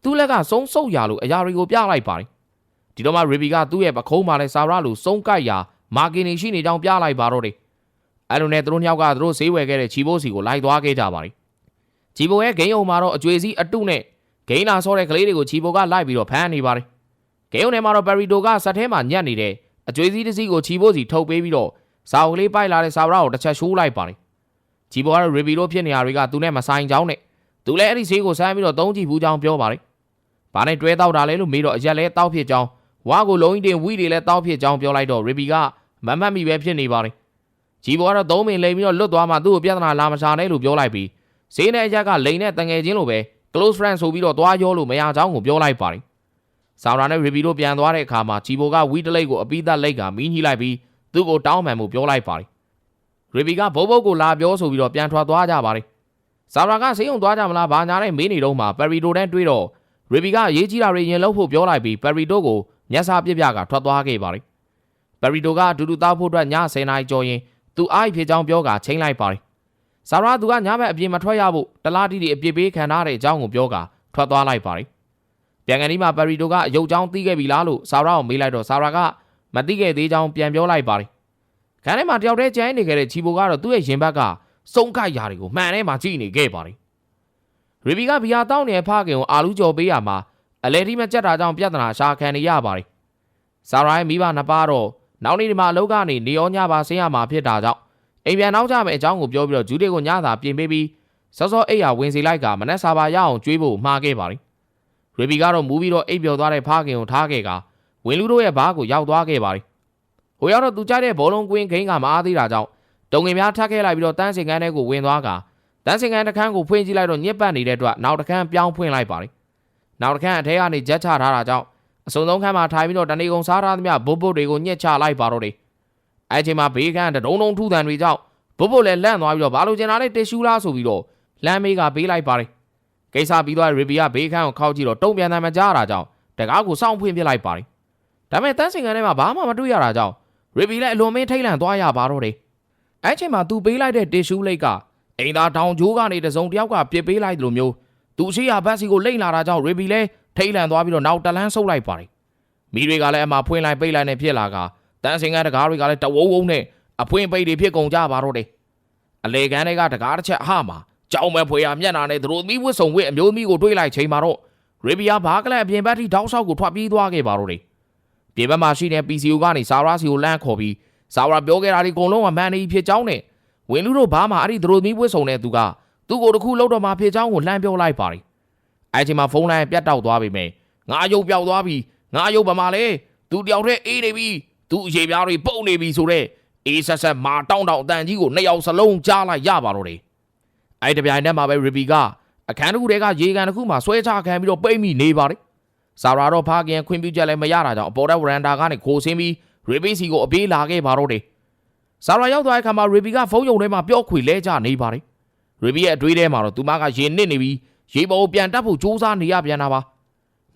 သူ့လက်ကစုံဆုပ်ရလို့အရာတွေကိုပြလိုက်ပါတယ်။ဒီတော့မှရီဘီကသူ့ရဲ့ပခုံးမှာလဲဆာရာလိုစုံကိုက်ရာမာကင်နေရှိနေကြောင်းပြလိုက်ပါတော့တယ်။အဲ့လိုနဲ့သူတို့ညောက်ကသူတို့ဈေးဝယ်ခဲ့တဲ့ချီဘိုးစီကိုလိုက်သွားခဲ့ကြပါတယ်။ချီဘိုရဲ့ဂိမ်းအုံမှာတော့အကျွေစီအတုနဲ့ဂိမ်းလာဆောတဲ့ကလေးတွေကိုချီဘိုကလိုက်ပြီးတော့ဖမ်းနေပါတယ်။ဂိမ်းအုံထဲမှာတော့ဘယ်ရီတိုကစက်ထဲမှာညက်နေတဲ့အကျွေစီတစ်စီးကိုချီဘိုစီထုတ်ပေးပြီးတော့စာအုပ်ကလေးပိုက်လာတဲ့စာဗရာကိုတစ်ချက်ရှိုးလိုက်ပါတယ်။ချီဘိုကတော့ရီဘီလိုဖြစ်နေရတွေကသူနဲ့မဆိုင်ကြောင်းနဲ့သူလည်းအဲ့ဒီဈေးကိုစမ်းပြီးတော့သုံးကြည့်ဘူးကြောင်းပြောပါတယ်။ ဘာနဲ့တွဲတောက်တာလဲလို့မေးတော့အရက်လဲတောက်ဖြစ်ကြောင်းဝါကိုလုံးကြီးတင်ဝီတွေလဲတောက်ဖြစ်ကြောင်းပြောလိုက်တော့ရီဘီကမမတ်မိပဲဖြစ်နေပါတယ်။ဂျီဘောကတော့သုံးပင်လိမ်ပြီးတော့လွတ်သွားမှသူ့ကိုပြဿနာလာမရှာနဲ့လို့ပြောလိုက်ပြီးဈေးနဲ့အရက်ကလိန်နဲ့တငယ်ချင်းလိုပဲ close friend ဆိုပြီးတော့သွားရောလို့မရကြောင်းကိုပြောလိုက်ပါတယ်။ဆောင်းရာနဲ့ရီဘီတို့ပြန်သွားတဲ့အခါမှာဂျီဘိုကဝီတလိတ်ကိုအပိသက်လိတ်ကမီးညှိလိုက်ပြီးသူ့ကိုတောင်းပန်မှုပြောလိုက်ပါတယ်။ရီဘီကဘုတ်ဘုတ်ကိုလာပြောဆိုပြီးတော့ပြန်ထွက်သွားကြပါတယ်။ဆောင်းရာကဆေးရုံသွားကြမလားဘာညာနဲ့မေးနေတော့မှပရီတိုနဲ့တွေ့တော့ ရီဘီကရေးကြီးတာတွေရင်လို့ဖို့ပြောလိုက်ပြီးပရီတိုကိုမျက်စာပြစ်ပြကထွက်သွားခဲ့ပါတယ်။ပရီတိုကအတူတူတောက်ဖို့အတွက်ည10နာရီကျော်ရင်သူအားဖြစ်ကြောင်းပြောကချိန်လိုက်ပါတယ်။ဇာရာသူကညဘက်အပြင်မထွက်ရဖို့တလားတီတီအပြစ်ပေးခံထားတဲ့အကြောင်းကိုပြောကထွက်သွားလိုက်ပါတယ်။ပြန်ကန်ဒီမှာပရီတိုကအယုတ်ကြောင်းတီးခဲ့ပြီလားလို့ဇာရာကိုမေးလိုက်တော့ဇာရာကမသိခဲ့သေးကြောင်းပြန်ပြောလိုက်ပါတယ်။ခန်းထဲမှာတယောက်တည်းကျန်နေခဲ့တဲ့ချီဘိုကတော့သူ့ရဲ့ရင်ဘက်ကစုံကပ်ရာတွေကိုမှန်ထဲမှာကြည့်နေခဲ့ပါတယ် ရီဘီကဘီယာတောင်းနေတဲ့ဖခင်ကိုအာလူကျော်ပေးရမှာအလဲဒီမကြက်တာကြောင့်ပြဿနာရှာခံနေရပါတယ်ဆာရိုင်းမိဘနှစ်ပါးတော့နောက်နေ့ဒီမှာအလုပ်ကနေနေရောညပါဆင်းရမှာဖြစ်တာကြောင့်အိမ်ပြန်နောက်ကြမယ့်အကြောင်းကိုပြောပြီးတော့ဂျူးတွေကိုညသာပြင်ပေးပြီးစောစောအိပ်ရဝင်စီလိုက်ကမနက်စာပါရအောင်ကျွေးဖို့မှားခဲ့ပါတယ်ရီဘီကတော့မူပြီးတော့အိပ်ပျော်သွားတဲ့ဖခင်ကိုထားခဲ့ကဝင်လူတို့ရဲ့ဘားကိုရောက်သွားခဲ့ပါတယ်ဟိုရောက်တော့သူကြိုက်တဲ့ဘောလုံးကွင်းခိန်းကမအားသေးတာကြောင့်တုံငင်များထပ်ခဲ့လိုက်ပြီးတော့တန်းစင်ကန်းထဲကိုဝင်သွားက တန်းစင်ကန်းတစ်ခန်းကိုဖွင့်ကြည့်လိုက်တော့ညစ်ပတ်နေတဲ့အတွက်နောက်တစ်ခန်းပြောင်းဖွင့်လိုက်ပါတယ်နောက်တစ်ခန်းအထဲကနေဂျက်ချထားတာကြောင့်အစုံဆုံးခန်းမှာထိုင်ပြီးတော့တဏီကုံစားထားသမျှဘုတ်ဘုတ်တွေကိုညှက်ချလိုက်ပါတော့တယ်အဲချိန်မှာဘေးခန်းတဒုံဒုံထူတန်တွေကြောင့်ဘုတ်ဘုတ်လည်းလန့်သွားပြီးတော့ဘာလို့ကျင်လာတဲ့တစ်ရှူးလားဆိုပြီးတော့လမ်းမေးကပေးလိုက်ပါတယ်ကိစ္စပြီးသွားရီဘီကဘေးခန်းကိုခောက်ကြည့်တော့တုံ့ပြန်တယ်မကြတာကြောင့်တကားကိုစောင့်ဖွင့်ပြလိုက်ပါတယ်ဒါပေမဲ့တန်းစင်ကန်းထဲမှာဘာမှမတွေ့ရတာကြောင့်ရီဘီလည်းအလွန်မင်းထိတ်လန့်သွားရပါတော့တယ်အဲချိန်မှာသူပေးလိုက်တဲ့တစ်ရှူးလိတ်က အိမ်သားတောင်ဂျိုးကနေတစုံတစ်ယောက်ကပြစ်ပေးလိုက်တယ်လို့မျိုးသူရှိရဘတ်စီကိုလိမ့်လာတာကြောင့်ရီဘီလည်းထိတ်လန့်သွားပြီးတော့နောက်တလန်းဆုပ်လိုက်ပါတယ်မိတွေကလည်းအမှဖွင့်လိုက်ပိတ်လိုက်နဲ့ဖြစ်လာကတန်းစင်ကန်းတကားတွေကလည်းတဝုံဝုံနဲ့အဖွင့်ပိတ်တွေဖြစ်ကုန်ကြပါတော့တယ်အလေကန်းတွေကတကားတစ်ချက်အဟမှာကြောင်မဲ့ဖွေရမျက်နာနဲ့သူတို့မိဝစ်စုံဝစ်အမျိုးသမီးကိုတွေးလိုက်ချိန်မှာတော့ရီဘီယာဘာကလည်းအပြင်ဘက်ထိတောက်ဆောက်ကိုထွက်ပြေးသွားခဲ့ပါတော့တယ်ပြင်ဘက်မှာရှိတဲ့ PCO ကနေစာရာစီကိုလန့်ခေါ်ပြီးစာရာပြောခဲ့တာဒီအကုန်လုံးကမှန်နေဖြစ်ကြောင်းနဲ့ ဝင်လူတို့ဘာမှအဲ့ဒီသူတို့မိဝစ်စုံတဲ့သူကသူ့ကိုတခုလောက်တော့မှဖြစ်ကြောင်းကိုလှမ်းပြောလိုက်ပါတယ်အဲ့ချိန်မှာဖုန်းလိုင်းပြတ်တောက်သွားပြီမယ်ငါရုပ်ပြောက်သွားပြီငါရုပ်ဗမာလေသူတယောက်တည်းအေးနေပြီသူအရေးပြားတွေပုတ်နေပြီဆိုတော့အေးဆက်ဆက်မာတောင်းတောင်းအတန်ကြီးကိုနှစ်ယောက်စလုံးကြားလိုက်ရပါတော့တယ်အဲ့တပြိုင်တည်းမှာပဲရီဘီကအခန်းတစ်ခုတည်းကရေကန်တစ်ခုမှာဆွဲချခံပြီးတော့ပိတ်မိနေပါတယ်ဆာရာတော့ဖာကင်ခွင့်ပြုချက်လည်းမရတာကြောင့်အပေါ်တဲ့ဝရန်ဒါကနေခိုးဆင်းပြီးရီဘီစီကိုအပြေးလာခဲ့ပါတော့တယ် ဆာရာရောက်သွားတဲ့အခါမှာရီဘီကဖုန်းယုံထဲမှာပျော့ခွေလဲကျနေပါတယ်ရီဘီရဲ့အတွေးထဲမှာတော့သူမကရင်နစ်နေပြီးရေပေါ်ကိုပြန်တက်ဖို့ကြိုးစားနေရပြန်တာပါ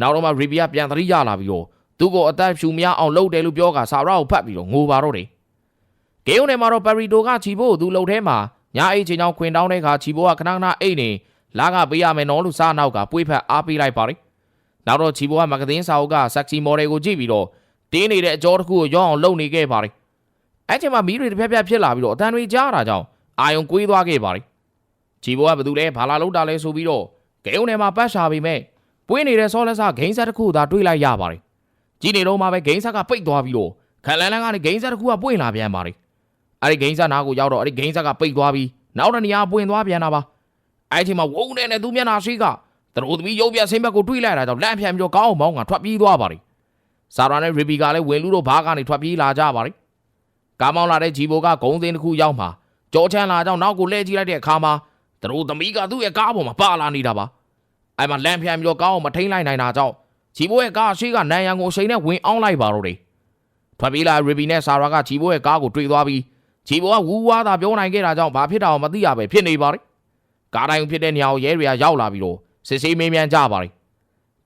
နောက်တော့မှရီဘီကပြန်သတိရလာပြီးတော့သူ့ကိုအသက်ဖြူမရအောင်လုပ်တယ်လို့ပြောကဆာရာကိုဖတ်ပြီးတော့ငိုပါတော့တယ်ဂေယုံထဲမှာတော့ပရီတိုကချီဖို့သူလှုပ်ထဲမှာညာအိတ်ချင်းချောင်းခွင်တောင်းတဲ့အခါချီဖို့ကခဏခဏအိတ်နေလာကပေးရမယ်နော်လို့စားနောက်ကပွေးဖက်အားပေးလိုက်ပါတယ်နောက်တော့ချီဖို့ကမဂဒင်းစာအုပ်ကဆက်စီမော်ဒယ်ကိုကြည့်ပြီးတော့တင်းနေတဲ့အကြောတစ်ခုကိုရောအောင်လုပ်နေခဲ့ပါတယ် အဲ့ချိန်မှာမီးတွေတစ်ဖက်ဖက်ဖြစ်လာပြီးတော့အတန်တွေကြားတာကြောင့်အာယုံကွေးသွားခဲ့ပါတယ်ချီဖို့ကဘယ်သူလဲဘာလာလုပ်တာလဲဆိုပြီးတော့ဂေယုံထဲမှာပတ်ရှာပြီးမဲ့ပွေးနေတဲ့ဆောလက်ဆဂိမ်းဆက်တစ်ခုသာတွေးလိုက်ရပါတယ်ကြည့်နေတော့မှပဲဂိမ်းဆက်ကပိတ်သွားပြီးတော့ခက်လန်းလန်းကနေဂိမ်းဆက်တစ်ခုကပွင့်လာပြန်ပါတယ်အဲ့ဒီဂိမ်းဆက်နားကိုရောက်တော့အဲ့ဒီဂိမ်းဆက်ကပိတ်သွားပြီးနောက်တနေရာပွင့်သွားပြန်တာပါအဲ့ဒီမှာဝုန်းတဲ့နဲ့သူမျက်နှာရှိကသူတို့သမီးရုပ်ပြဆင်းဘက်ကိုတွေးလိုက်တာကြောင့်လန့်ဖြန့်ပြီးတော့ကောင်းအောင်မောင်းကထွက်ပြေးသွားပါတယ်ဆာရာနဲ့ရီဘီကလည်းဝင်လူတို့ဘားကနေထွက်ပြေးလာကြပါတယ် ကားမောင်းလာတဲ့ဂျီဘိုကဂုံးစင်းတစ်ခုရောက်မှာကြောချမ်းလာကြောင့်နောက်ကိုလှည့်ကြည့်လိုက်တဲ့အခါမှာသူတို့သမီးကသူ့ရဲ့ကားပေါ်မှာပါလာနေတာပါအဲ့မှာလန့်ဖြန့်ပြီးတော့ကောင်းအောင်မထိန်လိုက်နိုင်တာကြောင့်ဂျီဘိုရဲ့ကားရှိကနန်ရန်ကိုအချိန်နဲ့ဝင်အောင်လိုက်ပါတော့တယ်ထွက်ပြေးလာရီဘီနဲ့ဆာရာကဂျီဘိုရဲ့ကားကိုတွေ့သွားပြီးဂျီဘိုကဝူဝါသာပြောနိုင်ခဲ့တာကြောင့်ဘာဖြစ်တာကိုမသိရပဲဖြစ်နေပါတယ်ကားတိုင်းဖြစ်တဲ့နေရာကိုရဲတွေကရောက်လာပြီးတော့စစ်ဆေးမေးမြန်းကြပါတယ်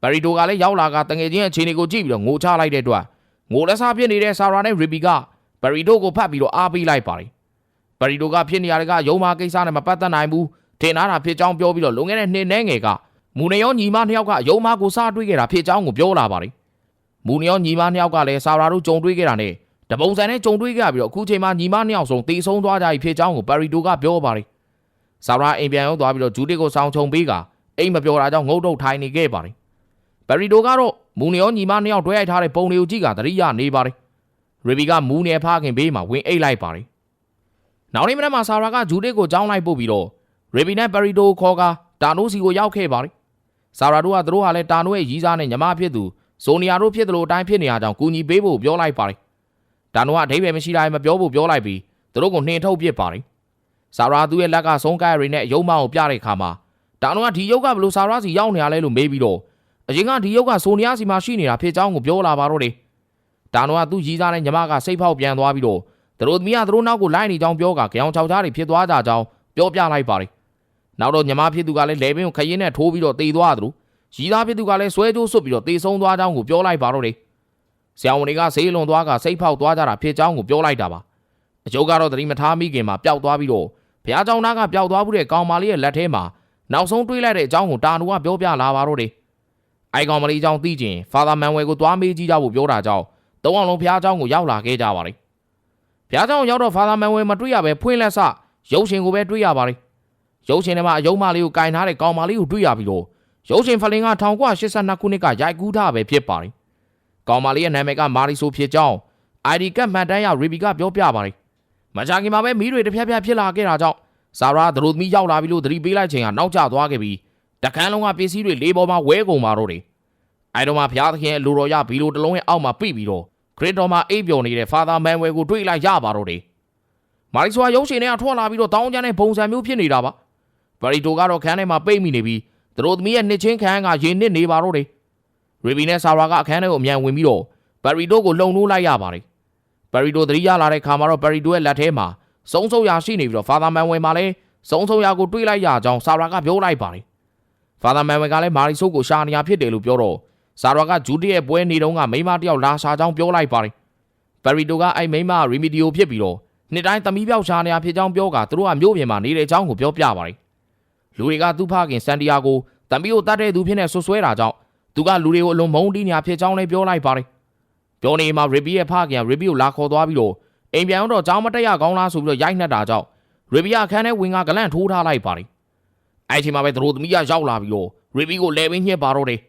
ဘရီတိုကလည်းရောက်လာကတငယ်ချင်းအခြေအနေကိုကြည့်ပြီးတော့ငိုချလိုက်တဲ့အတွက်ငိုလက်စားဖြစ်နေတဲ့ဆာရာနဲ့ရီဘီက ဘရီတိုကိုဖတ်ပြီးတော့အားပေးလိုက်ပါတယ်ဘရီတိုကဖြစ်နေရတဲ့ကရုံမာကိစ္စနဲ့မပတ်သက်နိုင်ဘူးထင်သားတာဖြစ်ကြောင်းပြောပြီးတော့လွန်ခဲ့တဲ့နှစ်နှဲငယ်ကမူနေရောညီမနှစ်ယောက်ကရုံမာကိုစားတွေးခဲ့တာဖြစ်ကြောင်းကိုပြောလာပါတယ်မူနေရောညီမနှစ်ယောက်ကလည်းဆာရာတို့ကြုံတွေးခဲ့တာနဲ့တပုံစံနဲ့ကြုံတွေးခဲ့ပြီးတော့အခုချိန်မှာညီမနှစ်ယောက်ဆုံးတေဆုံးသွားကြပြီဖြစ်ကြောင်းကိုဘရီတိုကပြောပါတယ်ဆာရာအိမ်ပြန်ရောက်သွားပြီးတော့ဂျူတစ်ကိုစောင်းချုံပေးကအိမ်မပြောတာကြောင့်ငုတ်တုတ်ထိုင်နေခဲ့ပါတယ်ဘရီတိုကတော့မူနေရောညီမနှစ်ယောက်တွဲရိုက်ထားတဲ့ပုံတွေကိုကြည့်ကသတိရနေပါတယ် ရီဘီကမူနေဖခင်ဘေးမှာဝင်အိတ်လိုက်ပါတယ်နောက်နေ့မနက်မှာဆာရာကဂျူတစ်ကိုကြောင်းလိုက်ပို့ပြီးတော့ရီဘီနဲ့ဘရီတိုကိုခေါ်ကတာနိုးစီကိုရောက်ခဲ့ပါတယ်ဆာရာတို့ကသူတို့ဟာလည်းတာနိုးရဲ့ရီးစားနဲ့ညီမဖြစ်သူဇိုနီယာတို့ဖြစ်တယ်လို့အတိုင်းဖြစ်နေရကြောင်းကူညီပေးဖို့ပြောလိုက်ပါတယ်တာနိုးကအဓိပ္ပာယ်မရှိတာမပြောဖို့ပြောလိုက်ပြီးသူတို့ကိုနှင်ထုတ်ပစ်ပါတယ်ဆာရာသူ့ရဲ့လက်ကဆုံးကဲရီနဲ့ရုံမောင်းကိုပြတဲ့အခါမှာတာနိုးကဒီရုပ်ကဘလို့ဆာရာစီရောက်နေရလဲလို့မေးပြီးတော့အရင်ကဒီရုပ်ကဆိုနီယာစီမှာရှိနေတာဖြစ်ကြောင်းကိုပြောလာပါတော့တယ် တာနိုးကသူ့ရီးစားနဲ့ညီမကစိတ်ဖောက်ပြန်သွားပြီးတော့သူတို့သမီးကသူတို့နောက်ကိုလိုက်နေကြောင်းပြောကကြောင်ချောက်ချားတွေဖြစ်သွားကြကြောင်းပြောပြလိုက်ပါတယ်နောက်တော့ညီမဖြစ်သူကလည်းလေပင်ကိုခရင်နဲ့ထိုးပြီးတော့တေသွားသလိုရီးသားဖြစ်သူကလည်းဆွဲကြိုးဆွတ်ပြီးတော့တေဆုံးသွားကြောင်းကိုပြောလိုက်ပါတော့တယ်ဆရာဝန်တွေကဆေးလွန်သွားကစိတ်ဖောက်သွားကြတာဖြစ်ကြောင်းကိုပြောလိုက်တာပါအကျိုးကတော့သတိမထားမိခင်မှာပျောက်သွားပြီးတော့ဘုရားကျောင်းသားကပျောက်သွားမှုတဲ့ကောင်မလေးရဲ့လက်ထဲမှာနောက်ဆုံးတွေးလိုက်တဲ့အကြောင်းကိုတာနူကပြောပြလာပါတော့တယ်အိုင်ကောင်မလေးအကြောင်းသိချင်ဖာသာမန်ဝဲကိုသွားမေးကြည့်ကြဖို့ပြောတာကြောင့် သုံးအောင်လုံးဘုရားကျောင်းကိုရောက်လာခဲ့ကြပါလေဘုရားကျောင်းရောက်တော့ဖာသာမန်ဝဲမတွေ့ရပဲဖွင့်လက်စရုပ်ရှင်ကိုပဲတွေ့ရပါတယ်ရုပ်ရှင်ထဲမှာအယုံမလေးကိုကင်ထားတဲ့ကောင်မလေးကိုတွေ့ရပြီးတော့ရုပ်ရှင်ဖလင်က1982ခုနှစ်ကရိုက်ကူးထားပဲဖြစ်ပါတယ်ကောင်မလေးရဲ့နာမည်ကမာရီဆိုဖြစ်ကြောင်း ID ကတ်မှတ်တမ်းရရီဘီကပြောပြပါတယ်မကြခင်မှာပဲမီးတွေတစ်ဖြက်ဖြက်ဖြစ်လာခဲ့တာကြောင့်ဆာရာသတို့သမီးရောက်လာပြီလို့သတိပေးလိုက်ချိန်ကနောက်ကျသွားခဲ့ပြီးတခန်းလုံးကပစ္စည်းတွေလေးပေါ်မှာဝဲကုန်ပါတော့တယ်အဲတော့မှဘုရားသခင်ရဲ့လူတော်ရဘီလိုတစ်လုံးရဲ့အောက်မှာပြိပြီးတော့ ခရစ်တော်မှာအိပ်ပျော်နေတဲ့ဖာသာမန်ဝဲကိုတွေ့လိုက်ရပါတော့တယ်မာရီဆွာရုပ်ရှင်တွေကထွက်လာပြီးတော့တောင်းကျမ်းတဲ့ပုံစံမျိုးဖြစ်နေတာပါဘရီတိုကတော့ခန်းထဲမှာပိတ်မိနေပြီးသတို့သမီးရဲ့နှစ်ချင်းခန်းကရင်နစ်နေပါတော့တယ်ရီဘီနဲ့ဆာရာကအခန်းထဲကိုအမြန်ဝင်ပြီးတော့ဘရီတိုကိုလှုံနှိုးလိုက်ရပါတယ်ဘရီတိုသတိရလာတဲ့ခါမှာတော့ဘရီတိုရဲ့လက်ထဲမှာစုံစုံရရှိနေပြီးတော့ဖာသာမန်ဝဲမှာလည်းစုံစုံရကိုတွေးလိုက်ရကြောင်းဆာရာကပြောလိုက်ပါတယ်ဖာသာမန်ဝဲကလည်းမာရီဆိုးကိုရှာနေရဖြစ်တယ်လို့ပြောတော့ ဆာရာကဂျူတီရဲ့ပွဲနေတုန်းကမိန်းမတစ်ယောက်လာရှာကြောင်းပြောလိုက်ပါတယ်ဘရီတိုကအဲ့မိန်းမရီမီဒီယိုဖြစ်ပြီးတော့နှစ်တိုင်းသမီးပြောက်ရှာနေရဖြစ်ကြောင်းပြောကသူတို့ကမြို့ပြင်မှာနေတဲ့အကြောင်းကိုပြောပြပါတယ်လူတွေကသူ့ဖခင်စန်တီယာကိုသမီးကိုတတ်တဲ့သူဖြစ်နေဆွဆွဲတာကြောင့်သူကလူတွေကိုအလွန်မုန်းတီးနေရဖြစ်ကြောင်းလည်းပြောလိုက်ပါတယ်ပြောနေမှာရီဘီရဲ့ဖခင်ရီဘီကိုလာခေါ်သွားပြီးတော့အိမ်ပြန်တော့ကြောင်းမတက်ရကောင်းလားဆိုပြီးတော့ရိုက်နှက်တာကြောင့်ရီဘီကအခန်းထဲဝင်ကဂလန့်ထိုးထားလိုက်ပါတယ်အဲ့ဒီမှာပဲသူတို့သမီးကရောက်လာပြီးတော့ရီဘီကိုလဲပင်းညှက်ပါတော့တယ်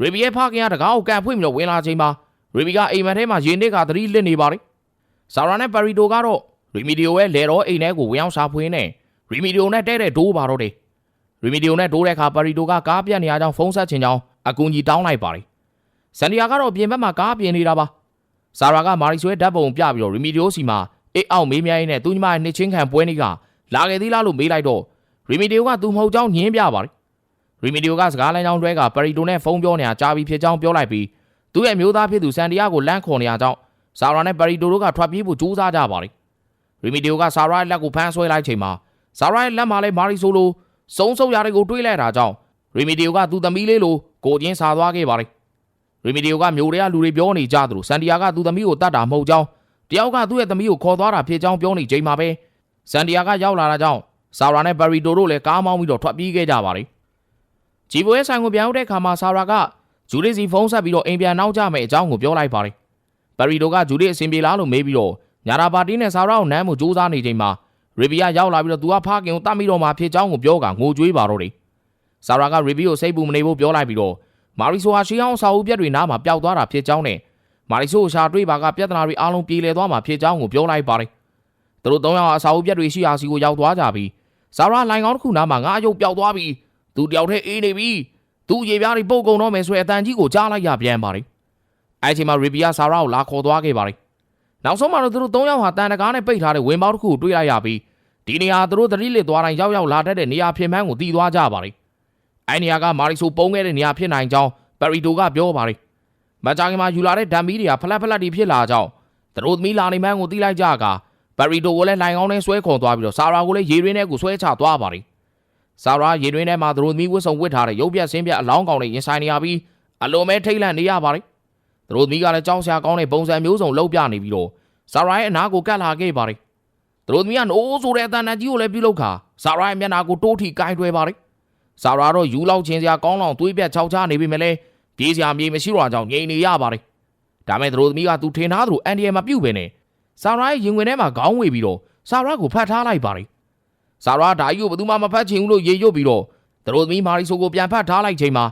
ရီဘီရဲ့ဖခင်ကတကားကိုကန်ဖွင့်ပြီးတော့ဝင်လာချိန်မှာရီဘီကအိမ်မက်ထဲမှာရင်နစ်ကသတိလစ်နေပါတယ်ဆာရာနဲ့ပါရီတိုကတော့ရီမီဒီယိုရဲ့လေတော့အိမ်ထဲကိုဝင်အောင်ရှာဖွေနေရီမီဒီယိုနဲ့တဲ့တဲ့ဒိုးပါတော့တယ်ရီမီဒီယိုနဲ့ဒိုးတဲ့အခါပါရီတိုကကားပြတ်နေရကြောင်းဖုန်းဆက်ချင်ကြောင်းအကူကြီးတောင်းလိုက်ပါတယ်စန်ဒီယာကတော့ပြင်ဘက်မှာကားပြင်နေတာပါဆာရာကမာရီဆွဲဓာတ်ပုံပြပြီးတော့ရီမီဒီယိုစီမှာအိတ်အောင်မေးမြန်းရင်းနဲ့သူညီမရဲ့နှစ်ချင်းခံပွဲနေ့ကလာခဲ့သေးလားလို့မေးလိုက်တော့ရီမီဒီယိုကသူမဟုတ်ကြောင်းညင်းပြပါတယ် ရီမီဒီယိုကစကားလမ်းကြောင်းတွဲကပါရီတိုနဲ့ဖုန်းပြောနေတာကြားပြီးဖြစ်ကြောင်းပြောလိုက်ပြီးသူ့ရဲ့မျိုးသားဖြစ်သူစန်ဒီယာကိုလမ်းခေါ်နေရကြောင်းဆာရာနဲ့ပါရီတိုတို့ကထွက်ပြေးဖို့ကြိုးစားကြပါတယ်ရီမီဒီယိုကဆာရာရဲ့လက်ကိုဖမ်းဆွဲလိုက်ချိန်မှာဆာရာရဲ့လက်မှာလည်းမာရီဆိုလိုစုံစုံရတွေကိုတွေးလိုက်တာကြောင့်ရီမီဒီယိုကသူ့သမီးလေးလိုကိုချင်းစာသွားခဲ့ပါတယ်ရီမီဒီယိုကမျိုးတွေကလူတွေပြောနေကြသလိုစန်တီယာကသူ့သမီးကိုတတ်တာမဟုတ်ကြောင်းတယောက်ကသူ့ရဲ့သမီးကိုခေါ်သွားတာဖြစ်ကြောင်းပြောနေချိန်မှာပဲစန်တီယာကရောက်လာတာကြောင့်ဆာရာနဲ့ဘာရီတိုတို့လည်းကားမောင်းပြီးတော့ထွက်ပြေးခဲ့ကြပါတယ် ဂျီဘိုရဲ့ဆိုင်ကိုပြန်ရောက်တဲ့အခါမှာဆာရာကဂျူလီစီဖုန်းဆက်ပြီးတော့အိမ်ပြန်နောက်ကျမယ်အကြောင်းကိုပြောလိုက်ပါတယ်ဘာရီတိုကဂျူလီအဆင်ပြေလားလို့မေးပြီးတော့ညာတာပါတီနဲ့ဆာရာကိုနမ်းမှုစူးစမ်းနေချိန်မှာရီဗီယာရောက်လာပြီးတော့သူကဖခင်ကိုတတ်မိတော့မှဖြစ်ကြောင်းကိုပြောကငိုကြွေးပါတော့တယ်ဆာရာကရီဗီကိုစိတ်ပူမနေဖို့ပြောလိုက်ပြီးတော့မာရီဆိုဟာရှီအောင်စာအုပ်ပြက်တွေနားမှာပျောက်သွားတာဖြစ်ကြောင်းနဲ့မာရီဆိုရှာတွေးပါကပြဿနာတွေအားလုံးပြေလည်သွားမှာဖြစ်ကြောင်းကိုပြောလိုက်ပါတယ်သူတို့သုံးယောက်အစာအုပ်ပြက်တွေရှိရာစီကိုရောက်သွားကြပြီးဆာရာလိုင်ကောင်းတစ်ခုနားမှာငါအယုတ်ပျောက်သွားပြီး သူတယောက်တည်းအေးနေပြီသူရေပြားတွေပုတ်ကုန်တော့မယ်ဆိုရင်အတန်ကြီးကိုကြားလိုက်ရပြန်ပါတယ်အဲ့ချိန်မှာရီဗီယာဆာရာကိုလာခေါ်သွားခဲ့ပါတယ်နောက်ဆုံးမှာတော့သူတို့သုံးယောက်ဟာတန်တကားနဲ့ပိတ်ထားတဲ့ဝင်ပေါက်တစ်ခုကိုတွေ့လိုက်ရပြီးဒီနေရာသူတို့သတိလစ်သွားတိုင်းရောက်ရောက်လာတတ်တဲ့နေရာဖြစ်မှန်းကိုသိသွားကြပါတယ်။အဲနေရာကမာရီဆိုပုံခဲ့တဲ့နေရာဖြစ်နိုင်ကြောင်းပရီတိုကပြောပါတယ်။မကြာခင်မှာယူလာတဲ့ဓာတ်မီတွေကဖလက်ဖလက်တီဖြစ်လာကြောင်းသူတို့သမီးလာနေမှန်းကိုသိလိုက်ကြကပရီတိုကိုလည်းလိုင်ကောင်းနဲ့ဆွဲခေါ်သွားပြီးတော့ဆာရာကိုလည်းရေရင်းထဲကိုဆွဲချသွားပါတယ်။ ဆာရာရေရင်းထဲမှာသူတို့သမီးဝတ်စုံဝတ်ထားတဲ့ရုပ်ပြက်ဆင်းပြက်အလောင်းကောင်တွေရင်ဆိုင်နေရပြီးအလုံးမဲထိတ်လန့်နေရပါတယ်။သူတို့သမီးကလည်းကြောက်စရာကောင်းတဲ့ပုံစံမျိုးစုံလှုပ်ပြနေပြီးတော့ဆာရာရဲ့အနားကိုကတ်လာခဲ့ပါတယ်။သူတို့သမီးကနိုးဆိုတဲ့အတန်တန်ကြီးကိုလည်းပြုလုပ်ခါဆာရာရဲ့မျက်နှာကိုတိုးထီကိုင်းတွဲပါတယ်။ဆာရာတော့ယူလောက်ချင်းစရာကောင်းလောင်သွေးပြတ်ချောက်ချနေပြီမလဲပြေးစရာမြေမရှိတော့ကြောင့်ငြိမ်နေရပါတယ်။ဒါမဲ့သူတို့သမီးကသူထင်ထားသလိုအန်ဒီယယ်မပြုတ်ပဲနဲ့ဆာရာရဲ့ရင်ဝင်ထဲမှာခေါင်းဝေပြီးတော့ဆာရာကိုဖတ်ထားလိုက်ပါတယ်။ ဆာရာဓာကြီးကိုဘယ်သူမှမဖတ်ချင်ဘူးလို့ရေရွတ်ပြီးတော့သူတို့သမီးမာရီဆိုကိုပြန်ဖတ်ထားလိုက်ချိန်မှာ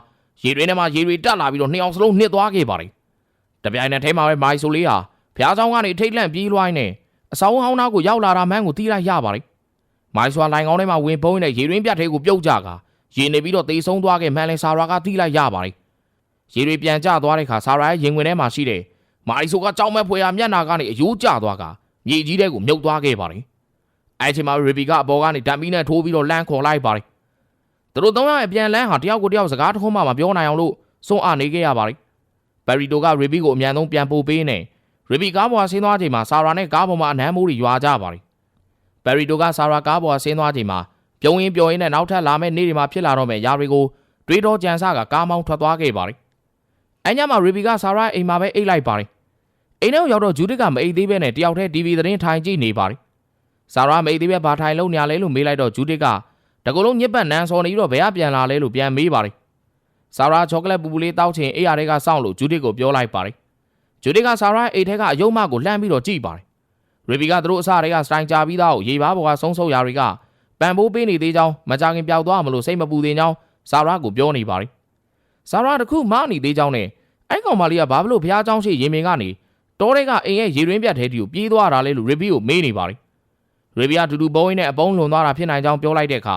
ရေတွင်းထဲမှာရေတွေတက်လာပြီးတော့နှစ်အောင်စလုံးနှစ်သွားခဲ့ပါတယ်။တပြိုင်နက်တည်းမှာပဲမာရီဆိုလေးဟာဖျားဆောင်ကနေထိတ်လန့်ပြေးလွှိုင်းနေအဆောင်ဟောင်းသားကိုရောက်လာတာမှန်းကိုသိလိုက်ရပါတယ်။မိုင်းဆွာလိုင်ကောင်းထဲမှာဝင်ပုံးနေတဲ့ရေရင်းပြတ်သေးကိုပြုတ်ကြကရေနေပြီးတော့တေဆုံးသွားခဲ့မှန်လဲဆာရာကသိလိုက်ရပါတယ်။ရေတွေပြန်ကျသွားတဲ့ခါဆာရာရဲ့ရင်ဝင်ထဲမှာရှိတဲ့မိုင်းဆိုကကြောက်မဲ့ဖွယ်ရာမျက်နာကနေအယိုးကျသွားကမြေကြီးတဲ့ကိုမြုပ်သွားခဲ့ပါတယ်။ အဲချိန်မှာရီဘီကအပေါ်ကနေဓာတ်မီနဲ့ထိုးပြီးတော့လမ်းခေါ်လိုက်ပါတယ်။သူတို့သုံးယောက်ရဲ့ပြန်လန်းဟာတယောက်ကိုတယောက်စကားတစ်ခုမှမပြောနိုင်အောင်လို့စွန့်အားနေခဲ့ရပါတယ်။ဘယ်ရီတိုကရီဘီကိုအမြန်ဆုံးပြန်ပို့ပေးနေရီဘီကားပေါ်ဆင်းသွားချိန်မှာဆာရာနဲ့ကားပေါ်မှာအနမ်းမိုးတွေရွာကြပါတယ်။ဘယ်ရီတိုကဆာရာကားပေါ်ဆင်းသွားချိန်မှာပြုံးရင်းပျော်ရင်းနဲ့နောက်ထပ်လာမယ့်နေ့တွေမှာဖြစ်လာတော့မယ့်ຢာတွေကိုတွေးတော့ကြံစကကားမောင်းထွက်သွားခဲ့ပါတယ်။အညမှာရီဘီကဆာရာအိမ်မှာပဲအိတ်လိုက်ပါတယ်။အိမ်ထဲကိုရောက်တော့ဂျူဒစ်ကမအိတ်သေးပဲနဲ့တယောက်တည်း TV သတင်းထိုင်ကြည့်နေပါတယ်။ ဆာရာမအိတ်သေးပဲဘာထိုင်လုံးနေရလဲလို့မေးလိုက်တော့ဂျူဒစ်ကတကူလုံးညစ်ပတ်နန်းစော်နေပြီးတော့ဘယ်ကပြန်လာလဲလို့ပြန်မေးပါတယ်။ဆာရာချောကလက်ပူပူလေးတောက်ချင်အိယာတွေကစောင့်လို့ဂျူဒစ်ကိုပြောလိုက်ပါတယ်။ဂျူဒစ်ကဆာရာအိတ်ထဲကအယုံမကိုလှမ်းပြီးတော့ကြည့်ပါတယ်။ ရေဘီကသူတို့အစတွေကစတိုင်ကြပြီးသားကိုရေပါဘောကဆုံးဆုပ်ရာတွေကပန်ပိုးပေးနေသေးကြောင်းမကြခင်ပျောက်သွားမလို့စိတ်မပူသေးကြောင်းဆာရာကိုပြောနေပါတယ်ဆာရာတခုမနေသေးကြောင်းနဲ့အဲ့ကောင်မလေးကဘာဖြစ်လို့ဖះเจ้าရှိရင်မင်ကနေတောထဲကအိမ်ရဲ့ရေရင်းပြတ်ထဲတီကိုပြေးသွားတာလဲလို့ရေဘီကိုမေးနေပါတယ် ရေဘီကတူတူဘုံရင်းနဲ့အပုံးလွန်သွားတာဖြစ်နိုင်ကြောင်းပြောလိုက်တဲ့အခါ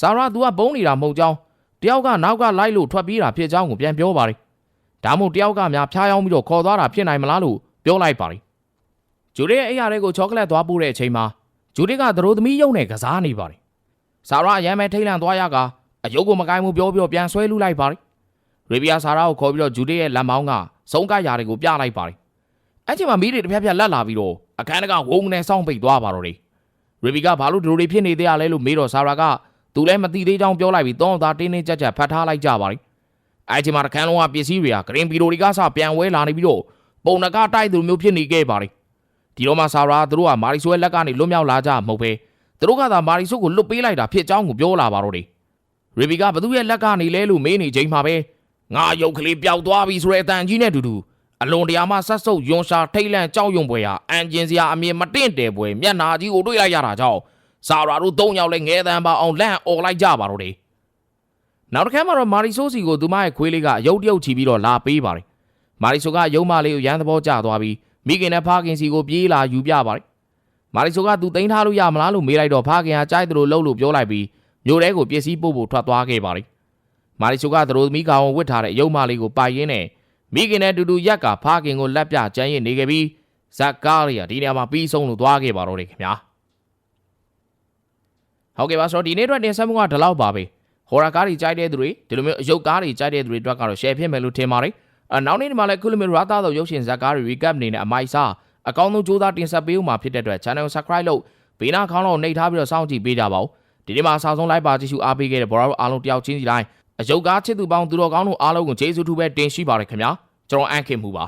ဆာရာသူကဘုံနေတာမဟုတ်ကြောင်းတယောက်ကနောက်ကလိုက်လို့ထွက်ပြေးတာဖြစ်ကြောင်းကိုပြန်ပြောပါတယ်ဒါမှမဟုတ်တယောက်ကများဖျားယောင်းပြီးတော့ခေါ်သွားတာဖြစ်နိုင်မလားလို့ပြောလိုက်ပါတယ်ဂျူဒီရဲ့အိမ်ရတဲ့ကိုချောကလက်သွားပို့တဲ့အချိန်မှာဂျူဒီကသရိုသမီးယုံနဲ့ကစားနေပါတယ်။ဆာရာအရမ်းပဲထိတ်လန့်သွားရကအယုတ်ကိုမကိုင်းမှုပြောပြီးတော့ပြန်ဆွဲလူလိုက်ပါတယ်။ရေဘီယာဆာရာကိုခေါ်ပြီးတော့ဂျူဒီရဲ့လက်မောင်းကစုံကရာတွေကိုပြလိုက်ပါတယ်။အဲ့ချိန်မှာမီးတွေတစ်ဖြတ်ဖြတ်လက်လာပြီးတော့အခန်းတကဝုန်းနဲ့စောင့်ပိတ်သွားပါတော့တယ်။ ရေဘီကဘာလို့ဒီလိုတွေဖြစ်နေသေးရလဲလို့မေးတော့ဆာရာကသူလည်းမသိသေးကြောင်းပြောလိုက်ပြီးတောင်းသားတင်းတင်းကြပ်ကြပ်ဖတ်ထားလိုက်ကြပါတယ်။အဲ့ချိန်မှာတခန်းလုံးကပစ္စည်းတွေကဂရင်းပီရိုတွေကစပြန်ဝဲလာနေပြီးတော့ပုံနကတိုက်သူမျိုးဖြစ်နေခဲ့ပါတယ်။ဒီတော့မှဆာရာသူတို့ကမာရီဆိုရဲ့လက်ကနေလွတ်မြောက်လာကြမဟုတ်ပဲသူတို့ကသာမာရီဆိုကိုလွတ်ပေးလိုက်တာဖြစ်ကြောင်းကိုပြောလာပါတော့တယ်ရေဘီကဘသူရဲ့လက်ကနေလဲလို့မေးနေချိန်မှာပဲငါရုပ်ကလေးပျောက်သွားပြီဆိုတဲ့အတန်ကြီးနဲ့တူတူ အလွန်တရာမှဆက်ဆုပ်ယွန်ရှာထိတ်လန့်ကြောက်ရွံ့ပွဲဟာအန်ဂျင်စရာအမြင်မတင့်တယ်ပွဲမျက်နာကြီးကိုတွေ့လိုက်ရတာကြောင့်ဆာရာတို့သုံးယောက်လည်းငဲတန်းပါအောင်လန့်អော်လိုက်ကြပါတော့တယ်နောက်တစ်ခါမှတော့မာရီဆိုစီကိုသူမရဲ့ခွေးလေးကအယုတ်တရုတ်ချီပြီးတော့လာပေးပါတယ်မာရီဆိုကရုံမလေးကိုရန်သဘောကျသွားပြီးမိခင်နဲ့ဖခင်စီကိုပြေးလာယူပြပါတယ်။မာရီဆိုကသူတင်ထားလို့ရမလားလို့မေးလိုက်တော့ဖခင်ကကြိုက်တယ်လို့လှုပ်လို့ပြောလိုက်ပြီးမြို့ထဲကိုပစ္စည်းပို့ဖို့ထွက်သွားခဲ့ပါတယ်။မာရီဆိုကသူတို့သမီးကောင်ဝတ်ထားတဲ့အယုံမလေးကိုပိုက်ရင်းနဲ့ မိခင်နဲ့အတူတူရက်ကဖခင်ကိုလက်ပြကျန်းရစ်နေခဲ့ပြီးဇက်ကားရီယာဒီနေရာမှာပြီးဆုံးလို့သွားခဲ့ပါတော့တယ်ခင်ဗျာ။ဟုတ်ကဲ့ပါဆိုတော့ဒီနေ့အတွက်တင်ဆက်မှုကဒီလောက်ပါပဲ။ဟော်ရာကားတွေကြိုက်တဲ့သူတွေဒီလိုမျိုးအယုတ်ကားတွေကြိုက်တဲ့သူတွေအတွက်ကတော့ share ဖြစ်မယ်လို့ထင်ပါတယ်။အနောက်နေ့ဒီမှာလည်းခုလိုမျိုးရာသားသောရုပ်ရှင်ဇာတ်ကားတွေ recap အနေနဲ့အမိုက်စားအကောင်းဆုံးစူးစမ်းတင်ဆက်ပေးဦးမှာဖြစ်တဲ့အတွက် channel subscribe လုပ်ဘေးနားခေါင်းလောက်နှိပ်ထားပြီးတော့စောင့်ကြည့်ပေးကြပါဦးဒီနေ့မှာအစားဆုံး live ပါကြည့်ရှုအားပေးခဲ့တဲ့ဘော်ရာတို့အားလုံးတယောက်ချင်းစီတိုင်း အယုတ်ကားချစ်သူပေါင်းသူတော်ကောင်းတို့အားလုံးကိုကျေးဇူးထူးပဲတင်ရှိပါရခင်ဗျာကျွန်တော်အန်ခင်မှုပါ